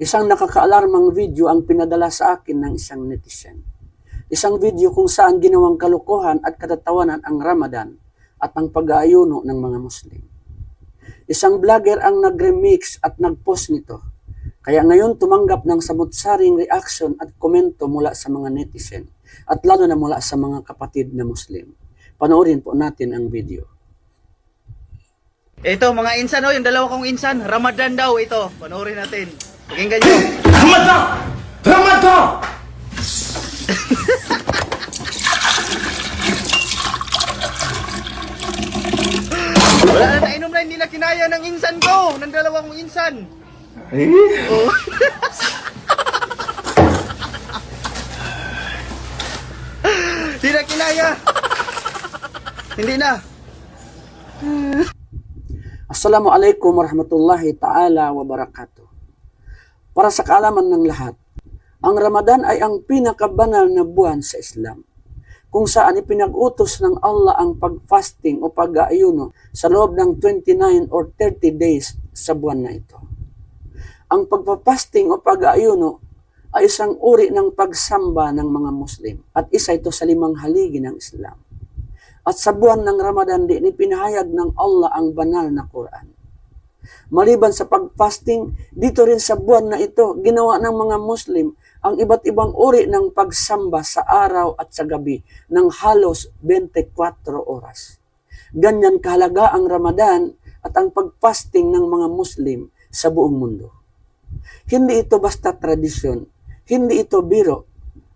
Isang nakakaalarmang video ang pinadala sa akin ng isang netizen. Isang video kung saan ginawang kalukuhan at katatawanan ang Ramadan at ang pag-aayuno ng mga Muslim. Isang vlogger ang nag-remix at nag-post nito. Kaya ngayon tumanggap ng samut-saring reaction at komento mula sa mga netizen at lalo na mula sa mga kapatid na Muslim. Panoorin po natin ang video. Ito, mga insan, oh, yung dalawa kong insan. Ramadan daw ito. Panoorin natin. Pakinggan nyo. Ramadan! Ramadan! Wala na nainom na, hindi na kinaya ng insan ko. Ng dalawa kong insan. Eh? Oh. Hindi na kinaya. Hindi na. Assalamualaikum warahmatullahi ta'ala wabarakatuh. Para sa kaalaman ng lahat, ang Ramadan ay ang pinakabanal na buwan sa Islam, kung saan ipinag-utos ng Allah ang pag-fasting o pag-aayuno sa loob ng 29 or 30 days sa buwan na ito. Ang pagpapasting o pag-aayuno ay isang uri ng pagsamba ng mga Muslim at isa ito sa limang haligi ng Islam. At sa buwan ng Ramadan din ipinahayag ng Allah ang banal na Quran. Maliban sa pag-fasting, dito rin sa buwan na ito, ginawa ng mga Muslim ang iba't ibang uri ng pagsamba sa araw at sa gabi ng halos 24 oras. Ganyan kahalaga ang Ramadan at ang pag-fasting ng mga Muslim sa buong mundo. Hindi ito basta tradisyon, hindi ito biro,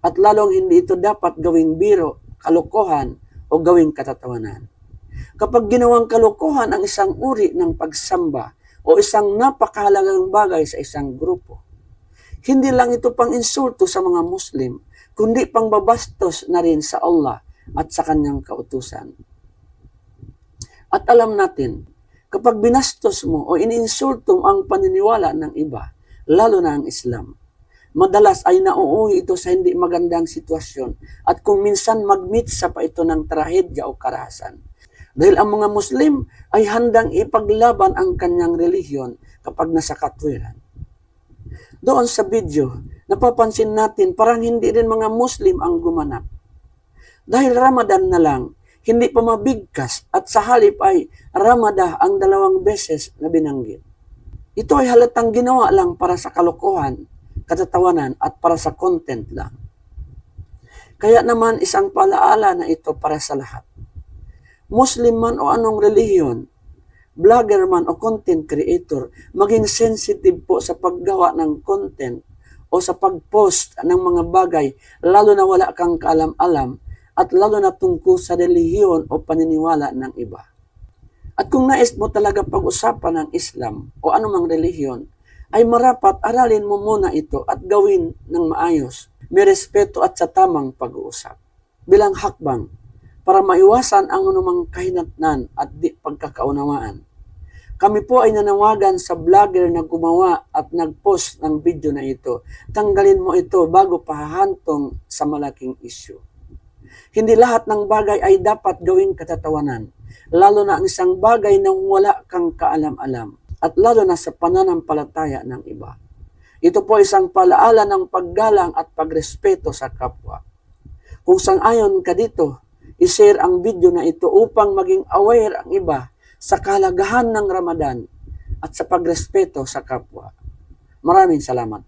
at lalong hindi ito dapat gawing biro, kalokohan, o gawing katatawanan. Kapag ginawang kalokohan ang isang uri ng pagsamba o isang napakahalagang bagay sa isang grupo, hindi lang ito pang insulto sa mga Muslim, kundi pang babastos na rin sa Allah at sa kanyang kautusan. At alam natin, kapag binastos mo o iniinsulto ang paniniwala ng iba, lalo na ang Islam, madalas ay nauuwi ito sa hindi magandang sitwasyon at kung minsan magmitsa pa ito ng trahedya o karahasan. Dahil ang mga Muslim ay handang ipaglaban ang kanyang relihiyon kapag nasa katwiran. Doon sa video, napapansin natin parang hindi rin mga Muslim ang gumanap. Dahil Ramadan na lang, hindi pa mabigkas at sa halip ay Ramadah ang dalawang beses na binanggit. Ito ay halatang ginawa lang para sa kalokohan, katatawanan at para sa content lang. Kaya naman isang palaala na ito para sa lahat. Muslim man o anong relihiyon, vlogger man o content creator, maging sensitive po sa paggawa ng content o sa pag-post ng mga bagay, lalo na wala kang kaalam-alam at lalo na tungkol sa relihiyon o paniniwala ng iba. At kung nais mo talaga pag-usapan ng Islam o anumang relihiyon, ay marapat aralin mo muna ito at gawin ng maayos, may respeto at sa tamang pag-uusap. Bilang hakbang, para maiwasan ang anumang kahinatnan at di pagkakaunawaan. Kami po ay nanawagan sa vlogger na gumawa at nag-post ng video na ito. Tanggalin mo ito bago pahahantong sa malaking issue. Hindi lahat ng bagay ay dapat gawing katatawanan, lalo na ang isang bagay na wala kang kaalam-alam at lalo na sa pananampalataya ng iba. Ito po isang palaala ng paggalang at pagrespeto sa kapwa. Kung sang-ayon ka dito, i-share ang video na ito upang maging aware ang iba sa kahalagahan ng Ramadan at sa pagrespeto sa kapwa. Maraming salamat.